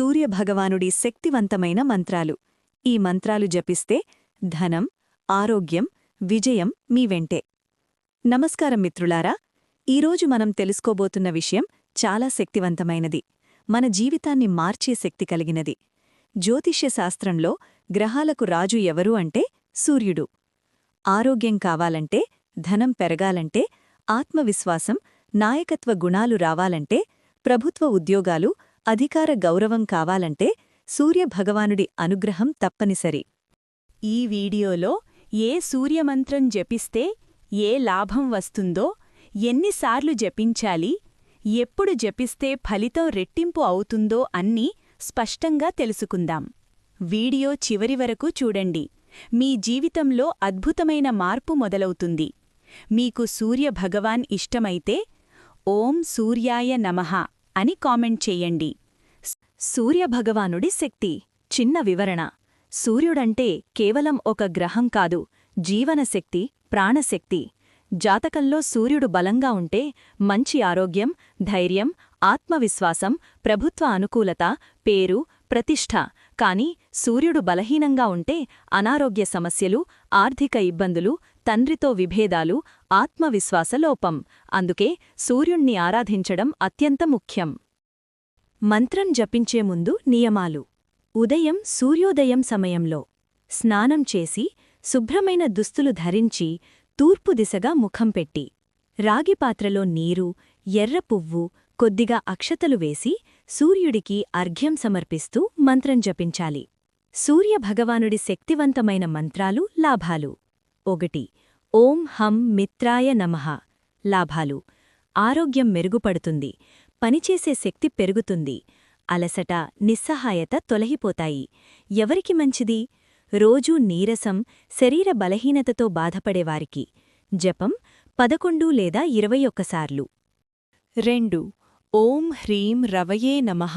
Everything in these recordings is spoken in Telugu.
సూర్యభగవానుడి శక్తివంతమైన మంత్రాలు. ఈ మంత్రాలు జపిస్తే ధనం ఆరోగ్యం విజయం మీ వెంటే. నమస్కారం మిత్రులారా ఈరోజు మనం తెలుసుకోబోతున్న విషయం చాలా శక్తివంతమైనది. మన జీవితాన్ని మార్చే శక్తి కలిగినది. జ్యోతిష్య శాస్త్రంలో గ్రహాలకు రాజు ఎవరు అంటే సూర్యుడు. ఆరోగ్యం కావాలంటే ధనం పెరగాలంటే ఆత్మవిశ్వాసం నాయకత్వ గుణాలు రావాలంటే ప్రభుత్వ ఉద్యోగాలు అధికార గౌరవం కావాలంటే సూర్యభగవానుడి అనుగ్రహం తప్పనిసరి. ఈ వీడియోలో ఏ సూర్యమంత్రం జపిస్తే ఏ లాభం వస్తుందో ఎన్నిసార్లు జపించాలి ఎప్పుడు జపిస్తే ఫలితం రెట్టింపు అవుతుందో అన్నీ స్పష్టంగా తెలుసుకుందాం. వీడియో చివరి వరకు చూడండి. మీ జీవితంలో అద్భుతమైన మార్పు మొదలవుతుంది. మీకు సూర్యభగవాన్ ఇష్టమైతే ఓం సూర్యాయ నమః. అని కామెంట్ చెయ్యండి సూర్యభగవానుడి శక్తి. చిన్న వివరణ. సూర్యుడంటే కేవలం ఒక గ్రహం కాదు జీవనశక్తి ప్రాణశక్తి జాతకంలో సూర్యుడు బలంగా ఉంటే మంచి ఆరోగ్యం ధైర్యం ఆత్మవిశ్వాసం ప్రభుత్వ అనుకూలత పేరు ప్రతిష్ఠ. కాని సూర్యుడు బలహీనంగా ఉంటే అనారోగ్య సమస్యలు ఆర్థిక ఇబ్బందులు తండ్రితో విభేదాలు ఆత్మవిశ్వాస లోపం. అందుకే సూర్యుణ్ణి ఆరాధించడం అత్యంత ముఖ్యం. మంత్రం జపించే ముందు నియమాలు. ఉదయం సూర్యోదయం సమయంలో స్నానం చేసి శుభ్రమైన దుస్తులు ధరించి తూర్పు దిశగా ముఖం పెట్టి రాగిపాత్రలో నీరు ఎర్ర పువ్వు కొద్దిగా అక్షతలు వేసి సూర్యుడికి అర్ఘ్యం సమర్పిస్తూ మంత్రం జపించాలి. సూర్యభగవానుడి శక్తివంతమైన మంత్రాలు లాభాలు. ఒకటి ఓం హం మిత్రాయ నమః. లాభాలు. ఆరోగ్యం మెరుగుపడుతుంది. పనిచేసే శక్తి పెరుగుతుంది. అలసట నిస్సహాయత తొలగిపోతాయి. ఎవరికి మంచిది? రోజూ నీరసం శరీర బలహీనతతో బాధపడేవారికి. జపం పదకొండు లేదా ఇరవై ఒక్కసార్లు రెండు. ఓం హ్రీం రవయే నమః.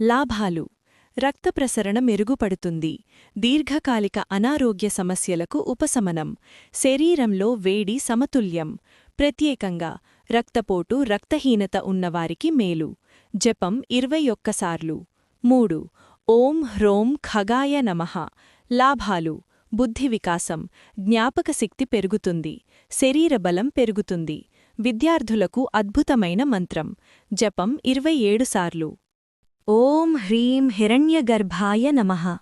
లాభాలు. రక్త ప్రసరణ మెరుగుపడుతుంది. దీర్ఘకాలిక అనారోగ్య సమస్యలకు ఉపశమనం. శరీరంలో వేడి సమతుల్యం. ప్రత్యేకంగా రక్తపోటు రక్తహీనత ఉన్నవారికి మేలు. జపం ఇరవై ఒక్కసార్లు మూడు ఓం హ్రోం ఖగాయ నమః. లాభాలు. బుద్ధి వికాసం. జ్ఞాపకశక్తి పెరుగుతుంది. శరీర బలం పెరుగుతుంది. విద్యార్థులకు అద్భుతమైన మంత్రం. జపం ఇరవై ఏడుసార్లు ఓం హ్రీం హిరణ్యగర్భాయ నమః.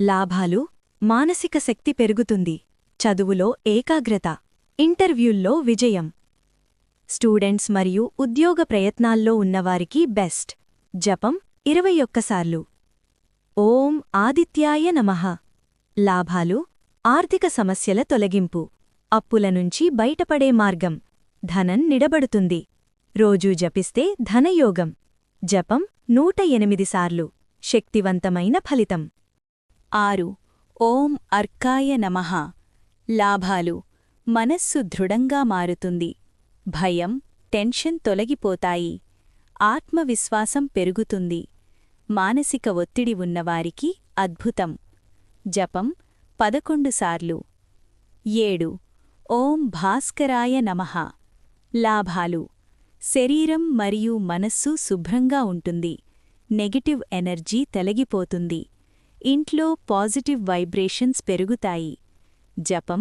లాభాలు మానసిక శక్తి పెరుగుతుంది. చదువులో ఏకాగ్రత. ఇంటర్వ్యూల్లో విజయం. స్టూడెంట్స్ మరియు ఉద్యోగ ప్రయత్నాల్లో ఉన్నవారికి బెస్ట్. జపం ఇరవై ఒక్కసార్లు. ఓం ఆదిత్యాయ నమః. లాభాలు ఆర్థిక సమస్యల తొలగింపు. అప్పుల నుంచి బయటపడే మార్గం. ధనం నిడబడుతుంది. రోజూ జపిస్తే ధనయోగం. జపం నూట ఎనిమిది సార్లు. శక్తివంతమైన ఫలితం. ఆరు. ఓం అర్కాయ నమః. లాభాలు. మనస్సు దృఢంగా మారుతుంది. భయం టెన్షన్ తొలగిపోతాయి. ఆత్మవిశ్వాసం పెరుగుతుంది. మానసిక ఒత్తిడి ఉన్నవారికి అద్భుతం. జపం పదకొండు సార్లు. ఏడు. ఓం భాస్కరాయ నమః. లాభాలు. శరీరం మరియు మనస్సు శుభ్రంగా ఉంటుంది. నెగటివ్ ఎనర్జీ తొలగిపోతుంది. ఇంట్లో పాజిటివ్ వైబ్రేషన్స్ పెరుగుతాయి. జపం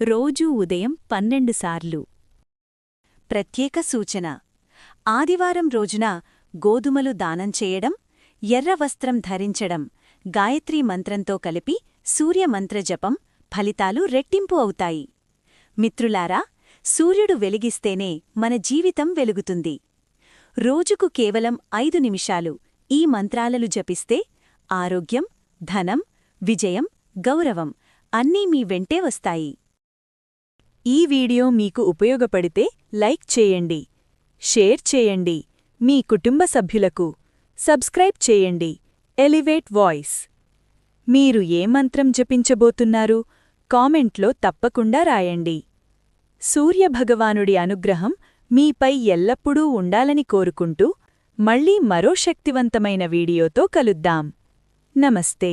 రోజూ ఉదయం పన్నెండు సార్లు. ప్రత్యేక సూచన. ఆదివారం రోజున గోధుమలు దానం చేయడం ఎర్ర వస్త్రం ధరించడం గాయత్రీ మంత్రంతో కలిపి సూర్యమంత్ర జపం ఫలితాలు రెట్టింపు అవుతాయి. మిత్రులారా సూర్యుడు వెలిగిస్తేనే మన జీవితం వెలుగుతుంది. రోజుకు కేవలం ఐదు నిమిషాలు ఈ మంత్రాలలు జపిస్తే ఆరోగ్యం ధనం విజయం గౌరవం అన్నీ మీ వెంటే వస్తాయి. ఈ వీడియో మీకు ఉపయోగపడితే లైక్ చేయండి షేర్ చేయండి మీ కుటుంబ సభ్యులకు సబ్స్క్రైబ్ చేయండి. Elevate voice. మీరు ఏ మంత్రం జపించబోతున్నారు కామెంట్లో తప్పకుండా రాయండి. సూర్యభగవానుడి అనుగ్రహం మీపై ఎల్లప్పుడూ ఉండాలని కోరుకుంటూ మళ్ళీ మరో శక్తివంతమైన వీడియోతో కలుద్దాం. నమస్తే.